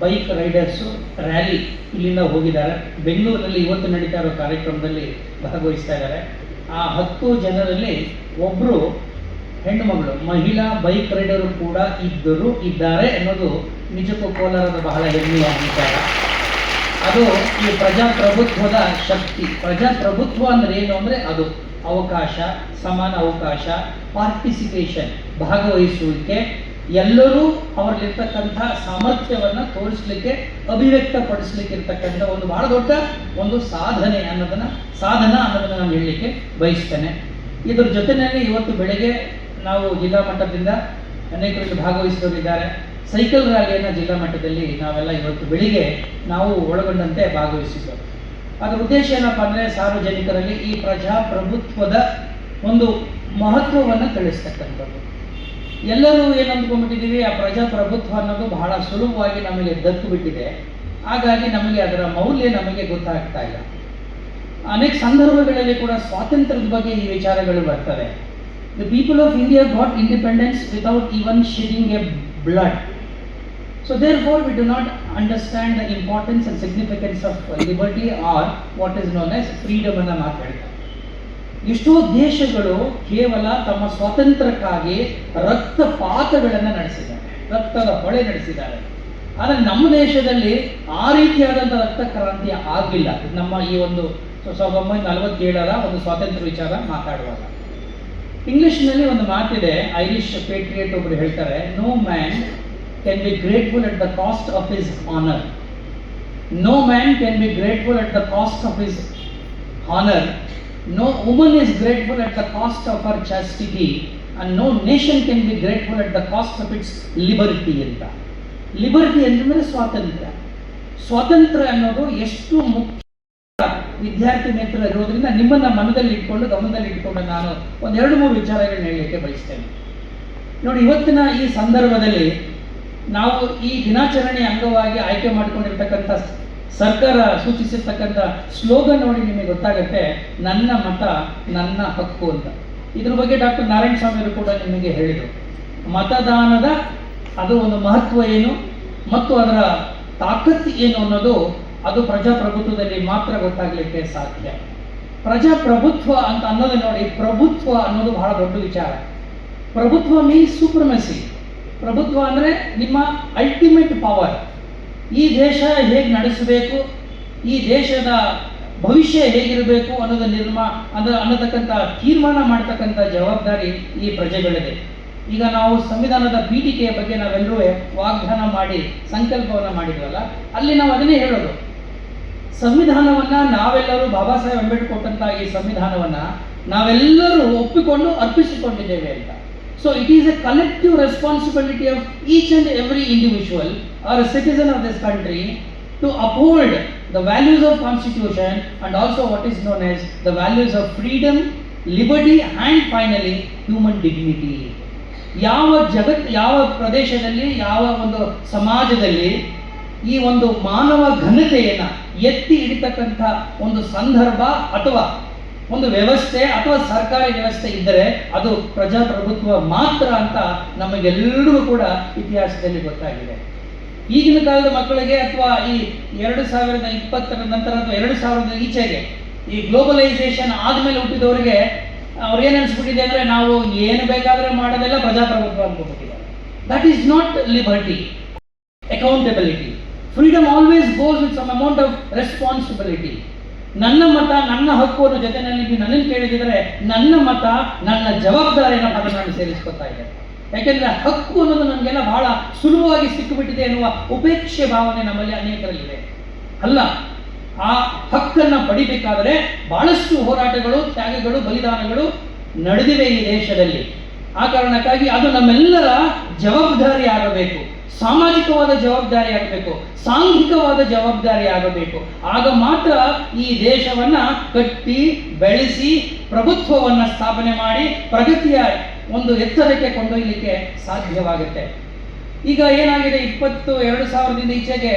Bike riders rally ಇಲ್ಲಿಂದ ಹೋಗಿದ್ದಾರೆ. ಬೆಂಗಳೂರಲ್ಲಿ ಇವತ್ತು ನಡೀತಾ ಇರೋ ಕಾರ್ಯಕ್ರಮದಲ್ಲಿ ಭಾಗವಹಿಸ್ತಾ ಇದ್ದಾರೆ. ಆ ಹತ್ತು ಜನರಲ್ಲಿ ಒಬ್ಬರು ಹೆಣ್ಣು ಮಗಳು, ಮಹಿಳಾ ಬೈಕ್ ರೈಡರು ಕೂಡ ಇದ್ದರು ಇದ್ದಾರೆ ಅನ್ನೋದು ನಿಜಕ್ಕೂ ಕೋಲಾರದ ಬಹಳ ಹೆಮ್ಮೆಯ ವಿಚಾರ ಅದು ಈ ಪ್ರಜಾಪ್ರಭುತ್ವದ ಶಕ್ತಿ. ಪ್ರಜಾಪ್ರಭುತ್ವ ಅಂದ್ರೆ ಏನು ಅಂದ್ರೆ ಅದು ಅವಕಾಶ, ಸಮಾನ ಅವಕಾಶ ಪಾರ್ಟಿಸಿಪೇಷನ್ ಭಾಗವಹಿಸುವಿಕೆ ಎಲ್ಲರೂ ಅವರಲ್ಲಿರ್ತಕ್ಕಂಥ ಸಾಮರ್ಥ್ಯವನ್ನ ತೋರಿಸ್ಲಿಕ್ಕೆ ಅಭಿವ್ಯಕ್ತಪಡಿಸ್ಲಿಕ್ಕೆ ಇರ್ತಕ್ಕಂಥ ಒಂದು ಬಹಳ ದೊಡ್ಡ ಒಂದು ಸಾಧನೆ ಅನ್ನೋದನ್ನ, ಸಾಧನ ಅನ್ನೋದನ್ನ ನಾನು ಹೇಳಲಿಕ್ಕೆ ಬಯಸ್ತೇನೆ. ಇದ್ರ ಜೊತೆನಲ್ಲಿ ಇವತ್ತು ಬೆಳಗ್ಗೆ ನಾವು ಜಿಲ್ಲಾ ಮಟ್ಟದಿಂದ ಅನೇಕರು ಭಾಗವಹಿಸಿದವರಿದ್ದಾರೆ. ಸೈಕಲ್ ರ್ಯಾಲಿಯನ್ನು ಜಿಲ್ಲಾ ಮಟ್ಟದಲ್ಲಿ ನಾವೆಲ್ಲ ಇವತ್ತು ಬೆಳಿಗ್ಗೆ ನಾವು ಒಳಗೊಂಡಂತೆ ಭಾಗವಹಿಸಿದ್ದೆವು ಅದರ ಉದ್ದೇಶ ಏನಪ್ಪ ಅಂದರೆ ಸಾರ್ವಜನಿಕರಲ್ಲಿ ಈ ಪ್ರಜಾಪ್ರಭುತ್ವದ ಒಂದು ಮಹತ್ವವನ್ನು ತಿಳಿಸ್ತಕ್ಕಂಥದ್ದು. ಎಲ್ಲರೂ ಏನು ಅಂದ್ಕೊಂಡ್ಬಿಟ್ಟಿದ್ದೀವಿ, ಆ ಪ್ರಜಾಪ್ರಭುತ್ವ ಅನ್ನೋದು ಬಹಳ ಸುಲಭವಾಗಿ ನಮಗೆ ದತ್ತು ಬಿಟ್ಟಿದೆ. ಹಾಗಾಗಿ ನಮಗೆ ಅದರ ಮೌಲ್ಯ ನಮಗೆ ಗೊತ್ತಾಗ್ತಾ ಇಲ್ಲ. ಅನೇಕ ಸಂದರ್ಭಗಳಲ್ಲಿ ಕೂಡ ಸ್ವಾತಂತ್ರ್ಯದ ಬಗ್ಗೆ ಈ ವಿಚಾರಗಳು ಬರ್ತವೆ. The people of India got independence without even shedding a blood so therefore we do not understand the importance and significance of liberty or what is known as freedom ಅನ್ನ ಮಾತಾಡ್ತಾರೆ ಎಷ್ಟೋ ದೇಶಗಳು ಕೇವಲ ತಮ್ಮ ಸ್ವಾತಂತ್ರ್ಯಕ್ಕಾಗಿ ರಕ್ತಪಾತಗಳನ್ನು ನಡೆಸಿದ್ದಾರೆ. ರಕ್ತದ ಹೊಳೆ ನಡೆಸಿದ್ದಾರೆ. ಆದರೆ ನಮ್ಮ ದೇಶದಲ್ಲಿ ಆ ರೀತಿಯಾದಂಥ ರಕ್ತ ಕ್ರಾಂತಿ ಆಗಲಿಲ್ಲ. ನಮ್ಮ ಈ ಒಂದು ಸಾವಿರದ ಒಂಬೈನೂರ ನಲವತ್ತೇಳರ ಒಂದು ಸ್ವಾತಂತ್ರ್ಯ ವಿಚಾರ ಮಾತಾಡುವಾಗ. ಇಂಗ್ಲಿಷ್ನಲ್ಲಿ ಒಂದು ಮಾತಿದೆ, ಐರಿಷ್ ಪೇಟ್ರಿಯೇಟ್ ಒಬ್ರು ಹೇಳ್ತಾರೆ no man can be grateful at the cost of his honour no man can be grateful at the cost of his honor. No woman is grateful at the cost of her chastity, and no nation can be grateful at the cost of its liberty ಅಂತ. Liberty ಅಂತಂದ್ರೆ ಸ್ವಾತಂತ್ರ್ಯ? ಸ್ವಾತಂತ್ರ್ಯ ಅನ್ನೋದು ಎಷ್ಟು ಮುಖ್ಯ ವಿದ್ಯಾರ್ಥಿ ಮಿತ್ರ ಇರೋದ್ರಿಂದ ನಿಮ್ಮನ್ನ ಮನದಲ್ಲಿ ಇಟ್ಕೊಂಡು ಗಮನದಲ್ಲಿ ಇಟ್ಕೊಂಡು ನಾನು ಒಂದೆರಡು ಮೂರು ವಿಚಾರಗಳನ್ನ ಹೇಳಲಿಕ್ಕೆ ಬಯಸ್ತೇನೆ. ನೋಡಿ ಇವತ್ತಿನ ಈ ಸಂದರ್ಭದಲ್ಲಿ ನಾವು ಈ ದಿನಾಚರಣೆ ಅಂಗವಾಗಿ ಆಯ್ಕೆ ಮಾಡಿಕೊಂಡಿರ್ತಕ್ಕಂಥ ಸರ್ಕಾರ ಸೂಚಿಸಿರ್ತಕ್ಕಂಥ ಸ್ಲೋಗನ್ ನೋಡಿ ನಿಮಗೆ ಗೊತ್ತಾಗುತ್ತೆ, ನನ್ನ ಮತ, ನನ್ನ ಹಕ್ಕು ಅಂತ. ಇದ್ರ ಬಗ್ಗೆ ಡಾಕ್ಟರ್ ನಾರಾಯಣ ಸ್ವಾಮಿಯವರು ಕೂಡ ನಿಮಗೆ ಹೇಳಿದರು. ಮತದಾನದ ಅದು ಒಂದು ಮಹತ್ವ ಏನು, ಮತ್ತು ಅದರ ತಾಕತ್ತು ಏನು ಅನ್ನೋದು ಅದು ಪ್ರಜಾಪ್ರಭುತ್ವದಲ್ಲಿ ಮಾತ್ರ ಗೊತ್ತಾಗಲಿಕ್ಕೆ ಸಾಧ್ಯ. ಪ್ರಜಾಪ್ರಭುತ್ವ ಅಂತ ಅನ್ನೋದು ನೋಡಿ, ಪ್ರಭುತ್ವ ಅನ್ನೋದು ಬಹಳ ದೊಡ್ಡ ವಿಚಾರ. ಪ್ರಭುತ್ವ ಮೀನ್ಸ್ ಸುಪ್ರಮಸಿ ಪ್ರಭುತ್ವ ಅಂದರೆ ನಿಮ್ಮ ಅಲ್ಟಿಮೇಟ್ ಪವರ್ ಈ ದೇಶ ಹೇಗೆ ನಡೆಸಬೇಕು, ಈ ದೇಶದ ಭವಿಷ್ಯ ಹೇಗಿರಬೇಕು ಅನ್ನೋದ ನಿರ್ಮ ಅಂದ್ರೆ ಅನ್ನತಕ್ಕಂಥ ತೀರ್ಮಾನ ಮಾಡ್ತಕ್ಕಂಥ ಜವಾಬ್ದಾರಿ ಈ ಪ್ರಜೆಗಳಿದೆ. ಈಗ ನಾವು ಸಂವಿಧಾನದ ಪೀಠಿಕೆಯ ಬಗ್ಗೆ ನಾವೆಲ್ಲರೂ ವಾಗ್ದಾನ ಮಾಡಿ, ಸಂಕಲ್ಪವನ್ನು ಮಾಡಿದ್ವಲ್ಲ, ಅಲ್ಲಿ ನಾವು ಅದನ್ನೇ ಹೇಳೋದು. ಸಂವಿಧಾನವನ್ನ ನಾವೆಲ್ಲರೂ ಬಾಬಾ ಸಾಹೇಬ್ ಅಂಬೇಡ್ಕರ್ ಕೊಟ್ಟಂತ ಈ ಸಂವಿಧಾನವನ್ನ ನಾವೆಲ್ಲರೂ ಒಪ್ಪಿಕೊಂಡು ಅರ್ಪಿಸಿಕೊಂಡಿದ್ದೇವೆ ಅಂತ. So it is a collective responsibility of each and every individual are a citizen of this country to uphold the values of constitution and also what is known as the values of freedom, liberty and finally human dignity. ಯಾವ ಜಗತ್ ಯಾವ ಪ್ರದೇಶದಲ್ಲಿ ಯಾವ ಒಂದು ಸಮಾಜದಲ್ಲಿ ಈ ಒಂದು ಮಾನವ ಘನತೆಯನ್ನು ಎತ್ತಿ ಹಿಡಿತಕ್ಕಂಥ ಒಂದು ಸಂದರ್ಭ ಅಥವಾ ಒಂದು ವ್ಯವಸ್ಥೆ ಅಥವಾ ಸರ್ಕಾರಿ ವ್ಯವಸ್ಥೆ ಇದ್ದರೆ ಅದು ಪ್ರಜಾಪ್ರಭುತ್ವ ಮಾತ್ರ ಅಂತ ನಮಗೆಲ್ಲರಿಗೂ ಕೂಡ ಇತಿಹಾಸದಲ್ಲಿ ಗೊತ್ತಾಗಿದೆ ಈಗಿನ ಕಾಲದ ಮಕ್ಕಳಿಗೆ ಅಥವಾ ಈ ಎರಡು ಸಾವಿರದ ಇಪ್ಪತ್ತರ ನಂತರ ಅಥವಾ ಎರಡು ಸಾವಿರದ ಈಚೆಗೆ ಈ ಗ್ಲೋಬಲೈಸೇಷನ್ ಆದಮೇಲೆ ಹುಟ್ಟಿದವರಿಗೆ ಅವ್ರು ಏನು ಅನ್ಸ್ಬಿಟ್ಟಿದೆ ಅಂದರೆ ನಾವು ಏನು ಬೇಕಾದರೆ ಮಾಡೋದೆಲ್ಲ ಪ್ರಜಾಪ್ರಭುತ್ವ ಅನ್ಕೋಬಿಟ್ಟಿದ್ದಾರೆ that is not liberty accountability freedom always goes with some amount of responsibility ನನ್ನ ಮತ, ನನ್ನ ಹಕ್ಕು ಅನ್ನೋ ಜೊತೆನಲ್ಲಿ ನೀವು ನನ್ನನ್ನು ಕೇಳಿದ್ರೆ, ನನ್ನ ಮತ, ನನ್ನ ಜವಾಬ್ದಾರಿಯನ್ನು ಪದ ನಾನು ಸೇರಿಸ್ಕೊತಾ ಇದ್ದೇನೆ ಯಾಕೆಂದ್ರೆ ಹಕ್ಕು ಅನ್ನೋದು ನಮಗೆಲ್ಲ ಬಹಳ ಸುಲಭವಾಗಿ ಸಿಕ್ಕಿಬಿಟ್ಟಿದೆ ಎನ್ನುವ ಉಪೇಕ್ಷೆ ಭಾವನೆ ನಮ್ಮಲ್ಲಿ ಅನೇಕರಲ್ಲಿದೆ. ಅಲ್ಲ, ಆ ಹಕ್ಕನ್ನು ಪಡಿಬೇಕಾದರೆ ಬಹಳಷ್ಟು ಹೋರಾಟಗಳು, ತ್ಯಾಗಗಳು, ಬಲಿದಾನಗಳು ನಡೆದಿವೆ ಈ ದೇಶದಲ್ಲಿ. ಆ ಕಾರಣಕ್ಕಾಗಿ ಅದು ನಮ್ಮೆಲ್ಲರ ಜವಾಬ್ದಾರಿ ಆಗಬೇಕು ಸಾಮಾಜಿಕವಾದ ಜವಾಬ್ದಾರಿ ಆಗಬೇಕು ಸಾಂಘಿಕವಾದ ಜವಾಬ್ದಾರಿ ಆಗಬೇಕು ಆಗ ಮಾತ್ರ ಈ ದೇಶವನ್ನ ಕಟ್ಟಿ, ಬೆಳೆಸಿ, ಪ್ರಭುತ್ವವನ್ನು ಸ್ಥಾಪನೆ ಮಾಡಿ, ಪ್ರಗತಿಯ ಒಂದು ಎತ್ತರಕ್ಕೆ ಕೊಂಡೊಯ್ಯಲಿಕ್ಕೆ ಸಾಧ್ಯವಾಗುತ್ತೆ. ಈಗ ಏನಾಗಿದೆ, ಇಪ್ಪತ್ತು, ಎರಡು ಸಾವಿರದಿಂದ ಈಚೆಗೆ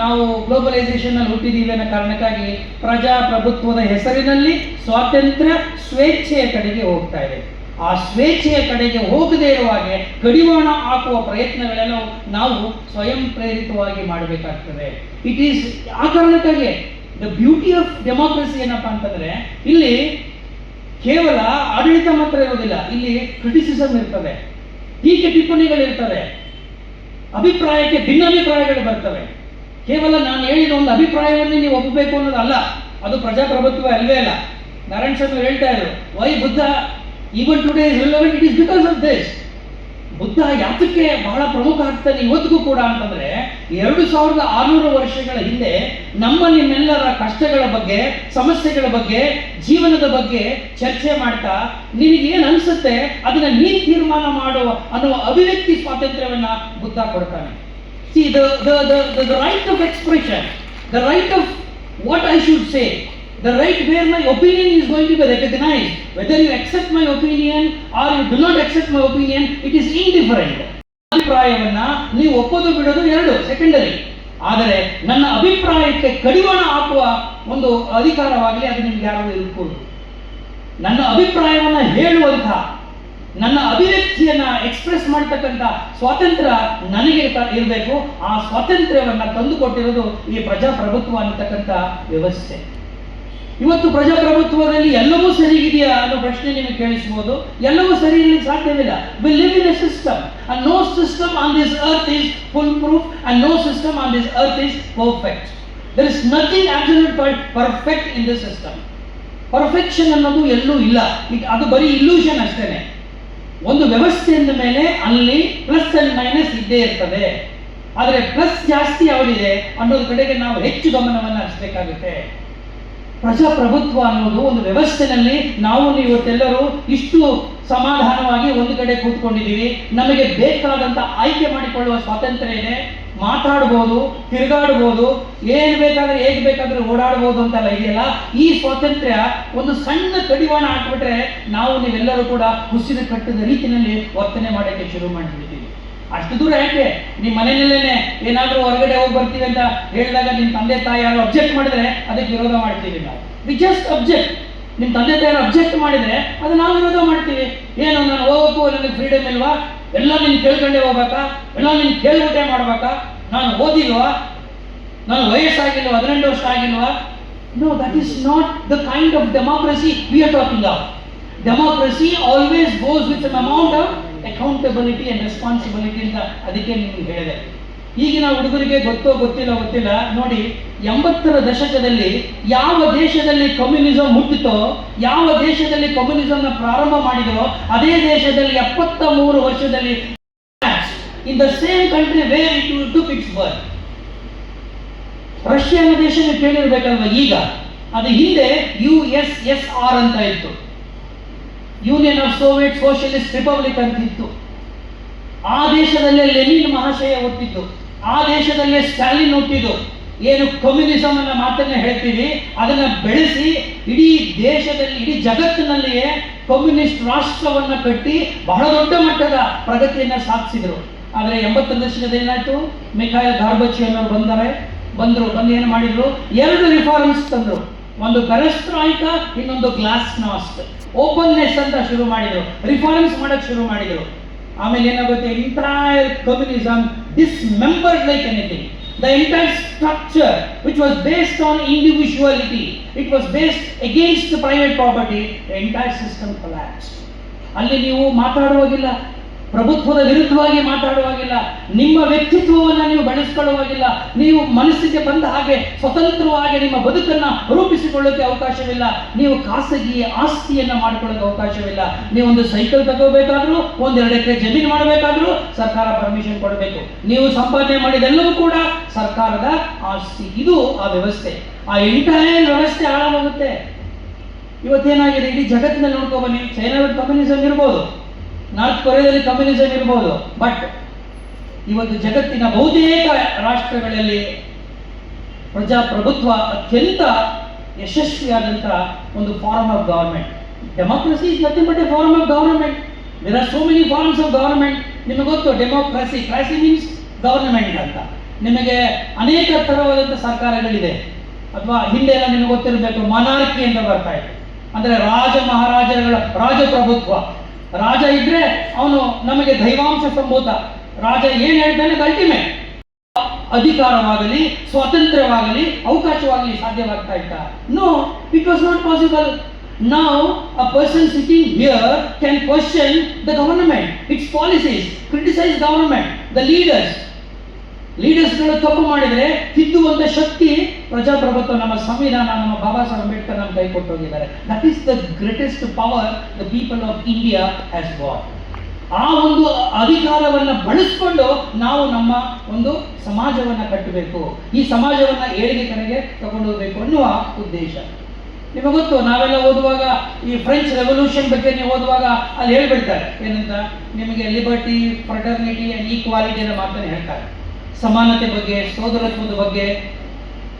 ನಾವು ಗ್ಲೋಬಲೈಸೇಷನ್ ಅಲ್ಲಿ ಹುಟ್ಟಿದ್ದೀವಿ ಅನ್ನೋ ಕಾರಣಕ್ಕಾಗಿ ಪ್ರಜಾಪ್ರಭುತ್ವದ ಹೆಸರಿನಲ್ಲಿ ಸ್ವಾತಂತ್ರ್ಯ ಸ್ವೇಚ್ಛೆಯ ಕಡೆಗೆ ಹೋಗ್ತಾ ಇದೆ. ಆ ಸ್ವೇಚ್ಛೆಯ ಕಡೆಗೆ ಹೋಗದೇ ಇರುವ ಹಾಗೆ ಕಡಿವಾಣ ಹಾಕುವ ಪ್ರಯತ್ನಗಳನ್ನು ನಾವು ಸ್ವಯಂ ಪ್ರೇರಿತವಾಗಿ ಮಾಡಬೇಕಾಗ್ತದೆ. ಇಟ್ ಈಸ್ ಆ ಕಾರಣಕ್ಕಾಗಿ ದ ಬ್ಯೂಟಿ ಆಫ್ ಡೆಮೋಕ್ರಸಿ ಏನಪ್ಪಾ ಅಂತಂದ್ರೆ, ಇಲ್ಲಿ ಕೇವಲ ಆಡಳಿತ ಮಾತ್ರ ಇರೋದಿಲ್ಲ ಇಲ್ಲಿ ಕ್ರಿಟಿಸಿಸಮ್ ಇರ್ತದೆ. ಟೀಕೆ ಟಿಪ್ಪಣಿಗಳಿರ್ತವೆ ಅಭಿಪ್ರಾಯಕ್ಕೆ ಭಿನ್ನಾಭಿಪ್ರಾಯಗಳು ಬರ್ತವೆ. ಕೇವಲ ನಾನು ಹೇಳಿದ ಒಂದು ಅಭಿಪ್ರಾಯವನ್ನೇ ನೀವು ಒಪ್ಪಬೇಕು ಅನ್ನೋದಲ್ಲ ಅದು ಪ್ರಜಾಪ್ರಭುತ್ವ ಅಲ್ವೇ ಅಲ್ಲ. ನಾರಾಯಣ ಸ್ವಾಮಿ ಹೇಳ್ತಾ ಇದ್ರು, why Buddha even today it is because of this Buddha ಯಾತಕ್ಕೆ ಬಹಳ ಪ್ರಮುಖ ಆಗ್ತಾನೆ ಇವತ್ತಿಗೂ ಕೂಡ ಅಂತಂದ್ರೆ ಎರಡು ಸಾವಿರದ ಆರುನೂರು ವರ್ಷಗಳ ಹಿಂದೆ ನಮ್ಮ ನಿಮ್ಮೆಲ್ಲರ ಕಷ್ಟಗಳ ಬಗ್ಗೆ, ಸಮಸ್ಯೆಗಳ ಬಗ್ಗೆ, ಜೀವನದ ಬಗ್ಗೆ ಚರ್ಚೆ ಮಾಡ್ತಾ ನಿನಗೇನು ಅನ್ಸುತ್ತೆ, ಅದನ್ನ ನೀನ್ ತೀರ್ಮಾನ ಮಾಡುವ ಅನ್ನುವ ಅಭಿವ್ಯಕ್ತಿ ಸ್ವಾತಂತ್ರ್ಯವನ್ನ ಬುದ್ಧ ಕೊಡ್ತಾನೆ. See the right of expression the right of what I should say the right where my opinion is going to be recognized. Whether you accept my opinion or you do not accept my opinion, it is indifferent. ಅಭಿಪ್ರಾಯವನ್ನ ನೀವು ಒಪ್ಪೋದು ಬಿಡೋದು ಎರಡು secondary ಆದರೆ ನನ್ನ ಅಭಿಪ್ರಾಯಕ್ಕೆ ಕಡಿವಾಣ ಹಾಕುವ ಒಂದು ಅಧಿಕಾರವಾಗಲಿ ಅದು ನಿಮ್ಗೆ ಯಾರಾದರೂ ಇರ್ಬೋದು ನನ್ನ ಅಭಿಪ್ರಾಯವನ್ನ ಹೇಳುವಂಥ ನನ್ನ ಅಭಿವ್ಯಕ್ತಿಯನ್ನ ಎಕ್ಸ್ಪ್ರೆಸ್ ಮಾಡ್ತಕ್ಕಂಥ ಸ್ವಾತಂತ್ರ್ಯ ನನಗೆ ಇರಬೇಕು ಆ ಸ್ವಾತಂತ್ರ್ಯವನ್ನ ತಂದುಕೊಟ್ಟಿರೋದು ಈ ಪ್ರಜಾಪ್ರಭುತ್ವ ಅನ್ನತಕ್ಕಂಥ ವ್ಯವಸ್ಥೆ ಇವತ್ತು ಪ್ರಜಾಪ್ರಭುತ್ವದಲ್ಲಿ ಎಲ್ಲವೂ ಸರಿಗಿದೆಯಾ ಅನ್ನೋ ಪ್ರಶ್ನೆ ನಿಮಗೆ ಕೇಳಿಸಬಹುದು ಎಲ್ಲವೂ ಸರಿ ಸಾಧ್ಯವಿಲ್ಲ. We live in a system and no system on this earth is full proof and no system on this earth is perfect there is nothing absolute perfect in this system perfection ಅನ್ನೋದು ಎಲ್ಲೂ ಇಲ್ಲ. ಅದು ಬರೀ illusion ಅಷ್ಟೇನೆ. ಒಂದು ವ್ಯವಸ್ಥೆ ಅಂದ ಮೇಲೆ ಅಲ್ಲಿ ಪ್ಲಸ್ ಅಂಡ್ ಮೈನಸ್ ಇದ್ದೇ ಇರ್ತದೆ. ಆದರೆ ಪ್ಲಸ್ ಜಾಸ್ತಿ ಯಾವ್ದಿದೆ ಅನ್ನೋದ್ರ ಕಡೆಗೆ ನಾವು ಹೆಚ್ಚು ಗಮನವನ್ನು ಹರಿಸಬೇಕಾಗುತ್ತೆ. ಪ್ರಜಾಪ್ರಭುತ್ವ ಅನ್ನೋದು ಒಂದು ವ್ಯವಸ್ಥೆನಲ್ಲಿ ನಾವು ಇವತ್ತೆಲ್ಲರೂ ಇಷ್ಟು ಸಮಾಧಾನವಾಗಿ ಒಂದು ಕಡೆ ಕೂತ್ಕೊಂಡಿದ್ದೀವಿ. ನಮಗೆ ಬೇಕಾದಂತ ಆಯ್ಕೆ ಮಾಡಿಕೊಳ್ಳುವ ಸ್ವಾತಂತ್ರ್ಯ ಇದೆ. ಮಾತಾಡ್ಬೋದು, ತಿರುಗಾಡ್ಬೋದು, ಏನ್ ಬೇಕಾದ್ರೆ ಹೇಗ್ ಬೇಕಾದ್ರೆ ಓಡಾಡ್ಬೋದು ಅಂತೆಲ್ಲ ಇದೆಯಲ್ಲ, ಈ ಸ್ವಾತಂತ್ರ್ಯ ಒಂದು ಸಣ್ಣ ಕಡಿವಾಣ ಹಾಕ್ಬಿಟ್ರೆ ನಾವು ನೀವೆಲ್ಲರೂ ಕೂಡ ಹುಸಿನ ಕಟ್ಟದ ರೀತಿಯಲ್ಲಿ ವರ್ತನೆ ಮಾಡೋಕ್ಕೆ ಶುರು ಮಾಡಿಬಿಡ್ತೀವಿ. ಅಷ್ಟು ದೂರ ಯಾಕೆ? ನಿಮ್ಮ ಮನೆಯಲ್ಲೇನೆ ಏನಾದರೂ ಹೊರಗಡೆ ಹೋಗಿ ಬರ್ತೀವಿ ಅಂತ ಹೇಳಿದಾಗ ನಿಮ್ಮ ತಂದೆ ತಾಯಿ ಯಾರು ಅಬ್ಜೆಕ್ಟ್ ಮಾಡಿದ್ರೆ ಅದಕ್ಕೆ ವಿರೋಧ ಮಾಡ್ತೀವಿ ನಾವು ವಿ ಜಸ್ಟ್ ಅಬ್ಜೆಕ್ಟ್ ನಿಮ್ಮ ತಂದೆ ತಾಯಿ ಅಬ್ಜೆಕ್ಟ್ ಮಾಡಿದ್ರೆ ಅದು ನಾವು ವಿರೋಧ ಮಾಡ್ತೀವಿ. ಏನು, ನಾನು ಹೋಗಬೇಕು ನನಗೆ ಫ್ರೀಡಮ್ ಇಲ್ವಾ? ಎಲ್ಲ ನೀನು ಕೇಳ್ಕೊಂಡೇ ಹೋಗ್ಬೇಕಾ? ಎಲ್ಲ ನೀನು ಕೇಳ್ಬಿಟ್ಟೆ ಮಾಡ್ಬೇಕಾ? ನಾನು ಓದಿಲ್ವಾ? ನಾನು ವಯಸ್ಸಾಗಿಲ್ವಾ? ಹದಿನೆಂಟು ವರ್ಷ ಆಗಿಲ್ವಾ? No that is not the kind of democracy we are talking of democracy always goes with amount of accountability and responsibility ಅಂತ ಅದಕ್ಕೆ ನಿಮ್ಗೆ ಹೇಳಿದೆ. ಈಗಿನ ಹುಡುಗರಿಗೆ ಗೊತ್ತೋ ಗೊತ್ತಿಲ್ಲ ಗೊತ್ತಿಲ್ಲ, ನೋಡಿ, ಎಂಬತ್ತರ ದಶಕದಲ್ಲಿ ಯಾವ ದೇಶದಲ್ಲಿ ಕಮ್ಯುನಿಸಂ ಹುಟ್ಟಿತೋ ಯಾವ ದೇಶದಲ್ಲಿ ಕಮ್ಯುನಿಸಂನ ಪ್ರಾರಂಭ ಮಾಡಿದರೋ, ಅದೇ ದೇಶದಲ್ಲಿ ಎಪ್ಪತ್ತ ಮೂರು ವರ್ಷದಲ್ಲಿ in the same country where it to fix ಬರ್ ರಷ್ಯಾ ಅನ್ನೋ ದೇಶ ಕೇಳಿರ್ಬೇಕಲ್ವ ಈಗ? ಅದು ಹಿಂದೆ ಯು ಎಸ್ ಎಸ್ ಆರ್ ಅಂತ ಇತ್ತು. Union of Soviet Socialist Republic ಅಂತ ಇತ್ತು ಆ ದೇಶದಲ್ಲೇ ಲೆನಿನ್ ಮಹಾಶಯ ಹುಟ್ಟಿದ್ದು. ಆ ದೇಶದಲ್ಲೇ ಸ್ಟಾಲಿನ್ ಹುಟ್ಟಿದ್ದು. ಏನು ಕಮ್ಯುನಿಸಮ್ ಅನ್ನ ಮಾತನ್ನ ಹೇಳ್ತೀವಿ. ಅದನ್ನ ಬೆಳೆಸಿ ಇಡೀ ದೇಶದಲ್ಲಿ, ಇಡೀ ಜಗತ್ತಿನಲ್ಲಿಯೇ ಕಮ್ಯುನಿಸ್ಟ್ ರಾಷ್ಟ್ರವನ್ನ ಕಟ್ಟಿ ಬಹಳ ದೊಡ್ಡ ಮಟ್ಟದ ಪ್ರಗತಿಯನ್ನ ಸಾಧಿಸಿದರು. ಆದರೆ ಎಂಬತ್ತರ ದಶಕದ ಏನಾಯ್ತು? ಮಿಖಾಯಲ್ ಗಾರ್ಬಚಿ ಅನ್ನೋರು ಬಂದರೆ, ಬಂದ್ರು, ಬಂದು ಏನು ಮಾಡಿದ್ರು? ಎರಡು ರಿಫಾರ್ಮ್ಸ್ ತಂದರು. ಒಂದು ಗರಸ್ಟ್ರಾಯ್ಕ ಇನ್ನೊಂದು ಗ್ಲಾಸ್ ನಾಸ್ಟ್ ಓಪನ್ನೆಸ್ ಅಂತ ಶುರು ಮಾಡಿದ್ರು ರಿಫಾರ್ಮ್ಸ್ ಮಾಡೋಕ್ಕೆ ಶುರು ಮಾಡಿದ್ರು. ಆಮೇಲೆ ಏನಾಗುತ್ತೆ entire communism dismembered like anything the entire structure which was based on individuality it was based against private property entire system collapse ಅಲ್ಲಿ ನೀವು ಮಾತಾಡುವಾಗಿಲ್ಲ ಪ್ರಭುತ್ವದ ವಿರುದ್ಧವಾಗಿ ಮಾತಾಡುವಾಗಿಲ್ಲ, ನಿಮ್ಮ ವ್ಯಕ್ತಿತ್ವವನ್ನು ನೀವು ಬೆಳೆಸ್ಕೊಳ್ಳುವಾಗಿಲ್ಲ ನೀವು ಮನಸ್ಸಿಗೆ ಬಂದ ಹಾಗೆ ಸ್ವತಂತ್ರವಾಗಿ ನಿಮ್ಮ ಬದುಕನ್ನು ರೂಪಿಸಿಕೊಳ್ಳೋಕೆ ಅವಕಾಶವಿಲ್ಲ, ನೀವು ಖಾಸಗಿ ಆಸ್ತಿಯನ್ನು ಮಾಡಿಕೊಳ್ಳೋಕೆ ಅವಕಾಶವಿಲ್ಲ. ನೀವು ಒಂದು ಸೈಕಲ್ ತಗೋಬೇಕಾದ್ರೂ ಒಂದೆರಡು ಎಕರೆ ಜಮೀನು ಮಾಡಬೇಕಾದ್ರೂ ಸರ್ಕಾರ ಪರ್ಮಿಷನ್ ಕೊಡಬೇಕು. ನೀವು ಸಂಪಾದನೆ ಮಾಡಿದೆಲ್ಲವೂ ಕೂಡ ಸರ್ಕಾರದ ಆಸ್ತಿ. ಇದು ಆ ವ್ಯವಸ್ಥೆ. ಆ ಎಂಟೈರ್ ವ್ಯವಸ್ಥೆ ಹಾಳಾಗುತ್ತೆ ಇವತ್ತೇನಾಗಿದೆ? ಇಡೀ ಜಗತ್ತಿನಲ್ಲಿ ನೋಡ್ಕೊ ಬನ್ನಿ. ಕಂಪನೀಸ್ ಅಲ್ಲಿ ಇರ್ಬೋದು. ನಾರ್ತ್ ಕೊರಿಯಾದಲ್ಲಿ ಕಮ್ಯುನಿಸಂ ಇರ್ಬೋದು ಬಟ್ ಇವತ್ತು ಜಗತ್ತಿನ ಬಹುತೇಕ ರಾಷ್ಟ್ರಗಳಲ್ಲಿ ಪ್ರಜಾಪ್ರಭುತ್ವ ಅತ್ಯಂತ ಯಶಸ್ವಿಯಾದಂತಹ ಒಂದು form of government democracy is nothing but a form of government there are so many forms of government ನಿಮಗೆ ಗೊತ್ತು ಡೆಮೋಕ್ರಸಿ ಕ್ರಾಸಿ ಮೀನ್ಸ್ ಗವರ್ನಮೆಂಟ್ ಅಂತ. ನಿಮಗೆ ಅನೇಕ ಥರವಾದಂಥ ಸರ್ಕಾರಗಳಿದೆ. ಅಥವಾ ಹಿಂದೆ ಎಲ್ಲ ನಿಮಗೆ ಗೊತ್ತಿರಬೇಕು ಮನಾರ್ಕಿ ಅಂತ ಬರ್ತಾ ಇದೆ. ಅಂದರೆ ರಾಜ ಮಹಾರಾಜರುಗಳ ರಾಜಪ್ರಭುತ್ವ ರಾಜ ಇದ್ರೆ ಅವನು ನಮಗೆ ದೈವಾಂಶ ಸಂಭೂತ ರಾಜ ಏನ್ ಹೇಳ್ತಾನೆ ಅಲ್ಟಿಮೇಟ್ ಅಧಿಕಾರವಾಗಲಿ, ಸ್ವಾತಂತ್ರ್ಯವಾಗಲಿ, ಅವಕಾಶವಾಗಲಿ ಸಾಧ್ಯವಾಗ್ತಾ ಇತ್ತ no it was not possible ನಾವು a person sitting here can question the government its policies criticise government the leaders ಲೀಡರ್ಸ್ಗಳು ತಪ್ಪು ಮಾಡಿದರೆ ತಿದ್ದುವಂತ ಶಕ್ತಿ ಪ್ರಜಾಪ್ರಭುತ್ವ ನಮ್ಮ ಸಂವಿಧಾನ, ನಮ್ಮ ಬಾಬಾ ಸಾಹೇಬ್ ಅಂಬೇಡ್ಕರ್ ನಮ್ಮ ಕೈ ಕೊಟ್ಟು ಹೋಗಿದ್ದಾರೆ. That is the greatest power the people of India has got ಆ ಒಂದು ಅಧಿಕಾರವನ್ನ ಬಳಸ್ಕೊಂಡು ನಾವು ನಮ್ಮ ಒಂದು ಸಮಾಜವನ್ನ ಕಟ್ಟಬೇಕು. ಈ ಸಮಾಜವನ್ನ ಏಳಿಗೆ ಕಡೆಗೆ ತಗೊಂಡು ಹೋಗಬೇಕು ಅನ್ನುವ ಉದ್ದೇಶ. ನಿಮಗೆ ಗೊತ್ತು, ನಾವೆಲ್ಲ ಓದುವಾಗ ಈ ಫ್ರೆಂಚ್ ರೆವಲ್ಯೂಷನ್ ಬಗ್ಗೆ ನೀವು ಓದುವಾಗ ಅಲ್ಲಿ ಹೇಳ್ಬಿಡ್ತಾರೆ. ಏನಂತ? ನಿಮಗೆ ಲಿಬರ್ಟಿ ಫ್ರಟರ್ನಿಟಿ ಅಂಡ್ ಈಕ್ವಾಲಿಟಿ ಅನ್ನೋ ಮಾತನ್ನು ಹೇಳ್ತಾರೆ. ಸಮಾನತೆ ಬಗ್ಗೆ ಸೋದರತ್ವದ ಬಗ್ಗೆ,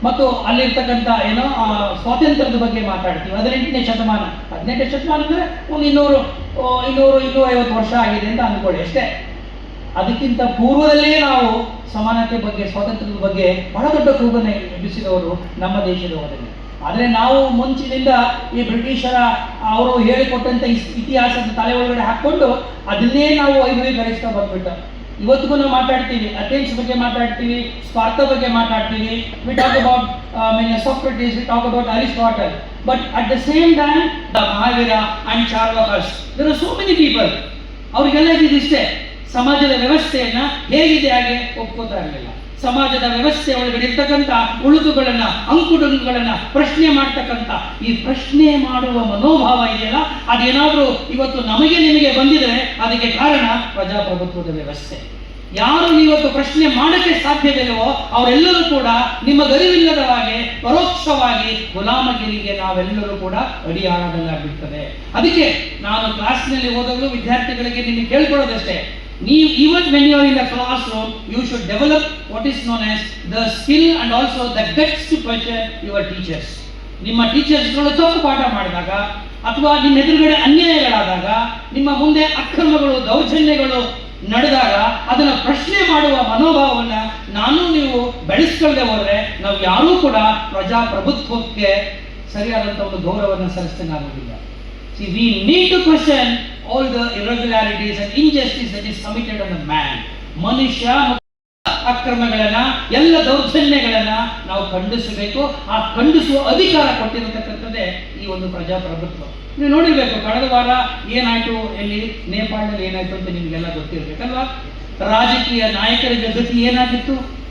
ಮತ್ತು ಅಲ್ಲಿರ್ತಕ್ಕಂಥ ಏನೋ ಸ್ವಾತಂತ್ರ್ಯದ ಬಗ್ಗೆ ಮಾತಾಡ್ತೀವಿ. ಹದಿನೆಂಟನೇ ಶತಮಾನ. ಹದಿನೆಂಟನೇ ಶತಮಾನ ಅಂದರೆ ಒಂದು ಇನ್ನೂರು ಇನ್ನೂರು ಇನ್ನೂರ ಐವತ್ತು ವರ್ಷ ಆಗಿದೆ ಅಂತ ಅಂದ್ಕೊಳ್ಳಿ ಅಷ್ಟೇ. ಅದಕ್ಕಿಂತ ಪೂರ್ವದಲ್ಲೇ ನಾವು ಸಮಾನತೆ ಬಗ್ಗೆ, ಸ್ವಾತಂತ್ರ್ಯದ ಬಗ್ಗೆ ಬಹಳ ದೊಡ್ಡ ಕೂಗನ್ನು ಎಬ್ಬಿಸಿದವರು ನಮ್ಮ ದೇಶದವರಲ್ಲಿ ಆದರೆ ನಾವು ಮುಂಚಿನಿಂದ ಈ ಬ್ರಿಟಿಷರ, ಅವರು ಹೇಳಿಕೊಟ್ಟಂಥ ಇತಿಹಾಸದ ತಲೆ ಒಳಗಡೆ ಹಾಕ್ಕೊಂಡು ಅದನ್ನೇ ನಾವು ಐದು ಗರಿಸ್ತಾ ಬಂದ್ಬಿಟ್ಟು ಇವತ್ತಿಗೂ ನಾವು ಮಾತಾಡ್ತೀವಿ ಅಥೆನ್ಸ್ ಬಗ್ಗೆ ಮಾತಾಡ್ತೀವಿ ಸ್ಪಾರ್ಥ ಬಗ್ಗೆ ಮಾತಾಡ್ತೀವಿ. We talk about mean Socrates we talk about Aristotle but at the same time the Mahavira and ಚಾರ್ವಾಕರ್ಸ್ there are so many people ಅವ್ರಿಗೆಲ್ಲ ಇದಿಷ್ಟೇ ಸಮಾಜದ ವ್ಯವಸ್ಥೆಯನ್ನ ಹೇಗಿದೆ ಹಾಗೆ ಒಪ್ಕೋತಾ ಇರಲಿಲ್ಲ. ಸಮಾಜದ ವ್ಯವಸ್ಥೆ ಒಳಗಡೆ ಇರ್ತಕ್ಕಂಥ ಉಳುಕುಗಳನ್ನ, ಅಂಕುಡಂಕುಗಳನ್ನ ಪ್ರಶ್ನೆ ಮಾಡ್ತಕ್ಕಂಥ ಈ ಪ್ರಶ್ನೆ ಮಾಡುವ ಮನೋಭಾವ ಇದೆಯಲ್ಲ, ಅದೇನಾದ್ರೂ ಇವತ್ತು ನಮಗೆ ನಿಮಗೆ ಬಂದಿದ್ರೆ ಅದಕ್ಕೆ ಕಾರಣ ಪ್ರಜಾಪ್ರಭುತ್ವದ ವ್ಯವಸ್ಥೆ. ಯಾರು ಇವತ್ತು ಪ್ರಶ್ನೆ ಮಾಡಕ್ಕೆ ಸಾಧ್ಯವಿಲ್ಲವೋ, ಅವರೆಲ್ಲರೂ ಕೂಡ ನಿಮ್ಮ ಗರಿವಿಲ್ಲದ ಹಾಗೆ, ಪರೋಕ್ಷವಾಗಿ ಗುಲಾಮಗಿರಿಗೆ ನಾವೆಲ್ಲರೂ ಕೂಡ ಅಡಿಯಾರದಲ್ಲಾಗಿರ್ತದೆ ಅದಕ್ಕೆ ನಾನು ಕ್ಲಾಸ್ನಲ್ಲಿ ಓದಲು ವಿದ್ಯಾರ್ಥಿಗಳಿಗೆ ನಿಮಗೆ ಕೇಳ್ಕೊಳ್ಳೋದಷ್ಟೇ. ನೀವು even when are in the classroom you should develop what is known as the skill and also the guts to question your teachers ನಿಮ್ಮ ಟೀಚರ್ಸ್ಗಳು ತಪ್ಪು ಪಾಠ ಮಾಡಿದಾಗ ಅಥವಾ ನಿಮ್ಮ ಎದುರುಗಡೆ ಅನ್ಯಾಯಗಳಾದಾಗ, ನಿಮ್ಮ ಮುಂದೆ ಅಕ್ರಮಗಳು, ದೌರ್ಜನ್ಯಗಳು ನಡೆದಾಗ ಅದನ್ನು ಪ್ರಶ್ನೆ ಮಾಡುವ ಮನೋಭಾವವನ್ನು ನಾನು ನೀವು ಬೆಳೆಸ್ಕೊಳ್ಳದೆ ಹೋದ್ರೆ ನಾವು ಯಾರೂ ಕೂಡ ಪ್ರಜಾಪ್ರಭುತ್ವಕ್ಕೆ ಸರಿಯಾದಂಥ ಒಂದು ಗೌರವವನ್ನು ಸಲ್ಲಿಸ್ತೇನೆ ಆಗೋದಿಲ್ಲ see we need to question all the irregularities and injustice that is committed on the man. ಮನುಷ್ಯ ಅಕ್ರಮಗಳನ್ನ, ಎಲ್ಲ ದೌರ್ಜನ್ಯಗಳನ್ನ ನಾವು ಖಂಡಿಸಬೇಕು. ಆ ಖಂಡಿಸುವ ಅಧಿಕಾರ ಕೊಟ್ಟಿರತಕ್ಕಂಥದ್ದೇ ಈ ಒಂದು ಪ್ರಜಾಪ್ರಭುತ್ವ. ನೀವು ನೋಡಿರ್ಬೇಕು, ಕಳೆದ ವಾರ ಏನಾಯ್ತು ಎಲ್ಲಿ? ನೇಪಾಳದಲ್ಲಿ ಏನಾಯ್ತು ಅಂತ ನಿಮಗೆಲ್ಲ ಗೊತ್ತಿರ್ಬೇಕಲ್ವಾ? ರಾಜಕೀಯ ನಾಯಕರ ಗತಿ ಏನಾಗಿತ್ತು?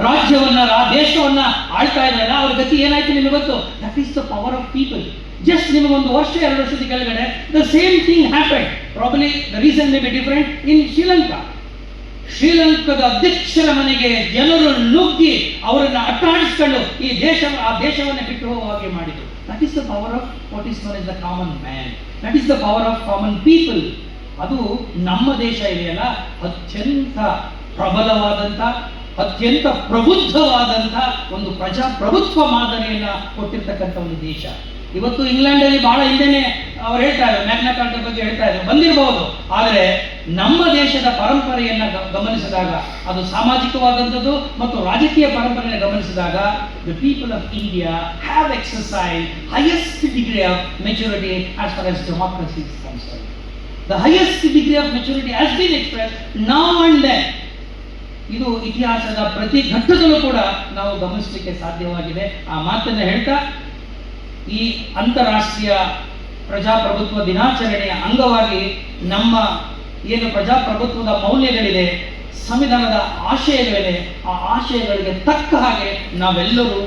ರಾಜ್ಯವನ್ನ ರಾ- ದೇಶವನ್ನ ಆಳ್ತಾ ಇದ್ರಲ್ಲ ಅವ್ರ ಗತಿ ಏನಾಯ್ತು ನಿಮಗೆ ಗೊತ್ತು? That is the power of people just ನಿಮಗೆ ಒಂದು ವರ್ಷ, ಎರಡು ವರ್ಷದ ಕೆಳಗಡೆ the same thing happen probably the reason may be different in Sri Lanka ಶ್ರೀಲಂಕಾದ ಅಧ್ಯಕ್ಷರ ಮನೆಗೆ ಜನರು ನುಗ್ಗಿ ಅವರನ್ನು ಅಟ್ಟಾಡಿಸ್ಕೊಂಡು ಈ ದೇಶ, ಆ ದೇಶವನ್ನು ಬಿಟ್ಟು ಹೋಗುವ ಹಾಗೆ ಮಾಡಿತು that is the power of what is known is the common man that is the power of common people ಅದು ನಮ್ಮ ದೇಶ ಇದೆಯಲ್ಲ, ಅತ್ಯಂತ ಪ್ರಬಲವಾದಂಥ ಅತ್ಯಂತ ಪ್ರಬುದ್ಧವಾದಂಥ ಒಂದು ಪ್ರಜಾಪ್ರಭುತ್ವ ಮಾದರಿಯನ್ನು ಕೊಟ್ಟಿರ್ತಕ್ಕಂಥ ಒಂದು ದೇಶ. ಇವತ್ತು ಇಂಗ್ಲೆಂಡಲ್ಲಿ ಬಹಳ ಹಿಂದೆನೆ ಅವ್ರು ಹೇಳ್ತಾರೆ ಮ್ಯಾಗ್ನಾ ಕಾರ್ಟ ಬಗ್ಗೆ ಹೇಳ್ತಾ ಇದ್ದಾರೆ. ಬಂದಿರಬಹುದು ಆದರೆ ನಮ್ಮ ದೇಶದ ಪರಂಪರೆಯನ್ನ ಗಮನಿಸಿದಾಗ, ಅದು ಸಾಮಾಜಿಕವಾದಂಥದ್ದು ಮತ್ತು ರಾಜಕೀಯ ಪರಂಪರೆಯನ್ನು ಗಮನಿಸಿದಾಗ the people of India have exercise highest degree of maturity as far as democracy the highest degree of maturity has been express now and then ಇದು ಇತಿಹಾಸದ ಪ್ರತಿ ಘಟ್ಟದಲ್ಲೂ ಕೂಡ ನಾವು ಗಮನಿಸಲಿಕ್ಕೆ ಸಾಧ್ಯವಾಗಿದೆ. ಆ ಮಾತನ್ನು ಹೇಳ್ತಾ ಈ ಅಂತಾರಾಷ್ಟ್ರೀಯ ಪ್ರಜಾಪ್ರಭುತ್ವ ದಿನಾಚರಣೆಯ ಅಂಗವಾಗಿ ನಮ್ಮ ಏನು ಪ್ರಜಾಪ್ರಭುತ್ವದ ಮೌಲ್ಯಗಳಿದೆ, ಸಂವಿಧಾನದ ಆಶಯಗಳಿದೆ, ಆ ಆಶಯಗಳಿಗೆ ತಕ್ಕ ಹಾಗೆ ನಾವೆಲ್ಲರೂ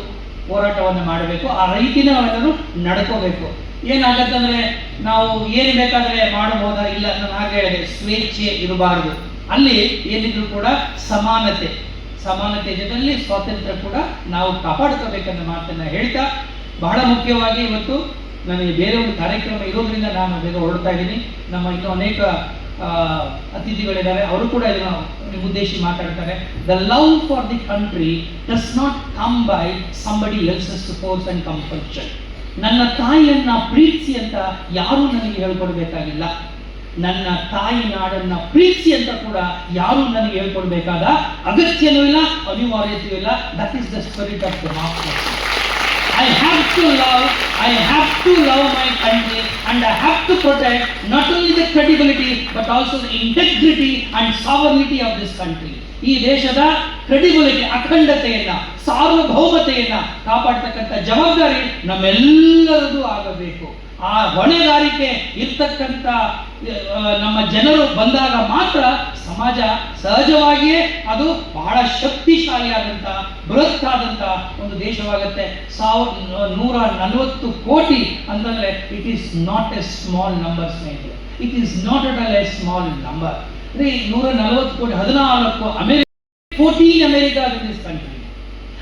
ಹೋರಾಟವನ್ನು ಮಾಡಬೇಕು, ಆ ರೀತಿನೇ ನಾವೆಲ್ಲರೂ ನಡ್ಕೋಬೇಕು. ಏನಾಗತ್ತಂದ್ರೆ ನಾವು ಏನು ಬೇಕಾದ್ರೆ ಮಾಡಬಹುದಾ ಇಲ್ಲ ನಾನು ಹಾಗೆ ಹೇಳಿದೆ ಸ್ವೇಚ್ಛೆ ಇರಬಾರದು. ಅಲ್ಲಿ ಏನಿದ್ರು ಕೂಡ ಸಮಾನತೆ ಸಮಾನತೆ ಜೊತೆಯಲ್ಲಿ ಸ್ವಾತಂತ್ರ್ಯ ಕೂಡ ನಾವು ಕಾಪಾಡ್ಕೋಬೇಕನ್ನೋ ಮಾತನ್ನ ಹೇಳ್ತಾ ಬಹಳ ಮುಖ್ಯವಾಗಿ ಇವತ್ತು ನನಗೆ ಬೇರೆ ಒಂದು ಕಾರ್ಯಕ್ರಮ ಇರೋದ್ರಿಂದ ನಾನು ಬೇಗ ಹೊರಡ್ತಾ ಇದ್ದೀನಿ. ನಮ್ಮ ಇನ್ನೂ ಅನೇಕ ಅತಿಥಿಗಳಿದ್ದಾರೆ ಅವರು ಕೂಡ ಇದನ್ನು ಉದ್ದೇಶಿ ಮಾತಾಡ್ತಾರೆ. The love for the country does not come by somebody else's force and compulsion ನನ್ನ ತಾಯಿಯನ್ನ ಪ್ರೀತಿಸಿ ಅಂತ ಯಾರೂ ನನಗೆ ಹೇಳ್ಕೊಡ್ಬೇಕಾಗಿಲ್ಲ. ನನ್ನ ತಾಯಿ ನಾಡನ್ನ ಪ್ರೀತಿಸಿ ಅಂತ ಕೂಡ ಯಾರೂ ನನಗೆ ಹೇಳ್ಕೊಡ್ಬೇಕಾದ ಅಗತ್ಯನೂ ಇಲ್ಲ, ಅನಿವಾರ್ಯತೆಯೂ ಇಲ್ಲ. That is the spirit of have to love, I have to love my country and I have to protect not only the credibility but also the integrity and sovereignty of this country. ಈ ದೇಶದ credibility ಅಖಂಡತೆಯನ್ನ ಸಾರ್ವಭೌಮತೆಯನ್ನ ಕಾಪಾಡ್ತಕ್ಕಂಥ ಜವಾಬ್ದಾರಿ ನಮ್ಮೆಲ್ಲರದು ಆಗಬೇಕು ಆ ಹೊಣೆಗಾರಿಕೆ ಇರ್ತಕ್ಕಂಥ ನಮ್ಮ ಜನರು ಬಂದಾಗ ಮಾತ್ರ ಸಮಾಜ ಸಹಜವಾಗಿಯೇ ಅದು ಬಹಳ ಶಕ್ತಿಶಾಲಿಯಾದಂಥ, ಬೃಹತ್ತಾದಂಥ ಒಂದು ದೇಶವಾಗುತ್ತೆ. ಸಾವಿರ ನೂರ ನಲವತ್ತು ಕೋಟಿ ಅಂತಂದ್ರೆ it is not a small number ಸ್ನೇಹಿತರೆ. It is not at all a small number ಅಂದರೆ ನೂರ ನಲವತ್ತು ಕೋಟಿ, ಹದಿನಾಲ್ಕು America fourteen America in country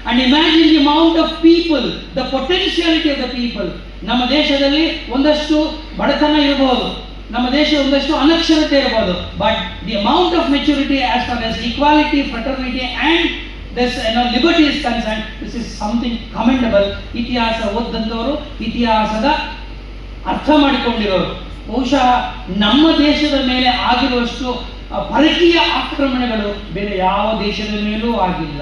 and imagine the amount of people the potentiality of the people ನಮ್ಮ ದೇಶದಲ್ಲಿ ಒಂದಷ್ಟು ಬಡತನ ಇರಬಹುದು. ನಮ್ಮ ದೇಶ ಒಂದಷ್ಟು ಅನಕ್ಷರತೆ ಇರಬಹುದು but the amount of maturity as far as equality fraternity and this ಏನೋ liberty is concern this is something commendable ಇತಿಹಾಸ ಓದಂಥವರು ಇತಿಹಾಸದ ಅರ್ಥ ಮಾಡಿಕೊಂಡಿರೋರು. ಬಹುಶಃ ನಮ್ಮ ದೇಶದ ಮೇಲೆ ಆಗಿರುವಷ್ಟು ಪರಕೀಯ ಆಕ್ರಮಣಗಳು ಬೇರೆ ಯಾವ ದೇಶದ ಮೇಲೂ ಆಗಿಲ್ಲ.